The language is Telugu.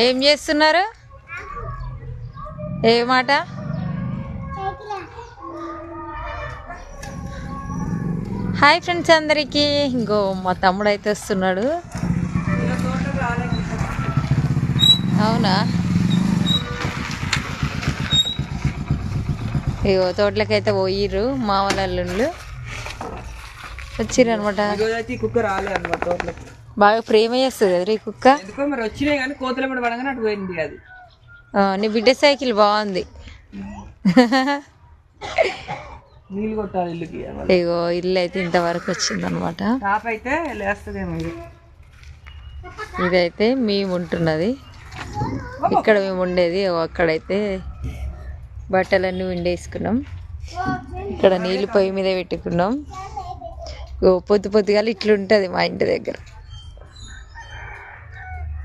ఏం చేస్తున్నారు? ఏ మాట? హాయ్ ఫ్రెండ్స్ అందరికీ. ఇంకో మా తమ్ముడు అయితే వస్తున్నాడు. అవునా? ఇగో తోటలకైతే పోయిర్రు మా వాళ్ళ అల్లుళ్ళు వచ్చిర్రు అనమాట కుక్క రాలే అనమాట బాగా ప్రేమ చేస్తుంది కదా ఈ కుక్క? ఎందుకో మరి వచ్చినాయి కానీ కోతల మీద పడగానే అటు పోయింది అది. నీ బిడ్డ సైకిల్ బాగుంది. నీళ్ళు కొట్టాలి ఇల్లుకి ఇగో ఇల్లు అయితే ఇంతవరకు వచ్చింది అనమాట టాప్ అయితే లేస్తుందేమో ఇది ఇదైతే మేము ఉంటున్నది. ఇక్కడ మేము ఉండేది అక్కడైతే బట్టలన్నీ విండేసుకున్నాం. ఇక్కడ నీళ్ళు పొయ్యి మీద పెట్టుకున్నాం. పొద్దు పొద్దుగాల ఇట్లుంటుంది మా ఇంటి దగ్గర.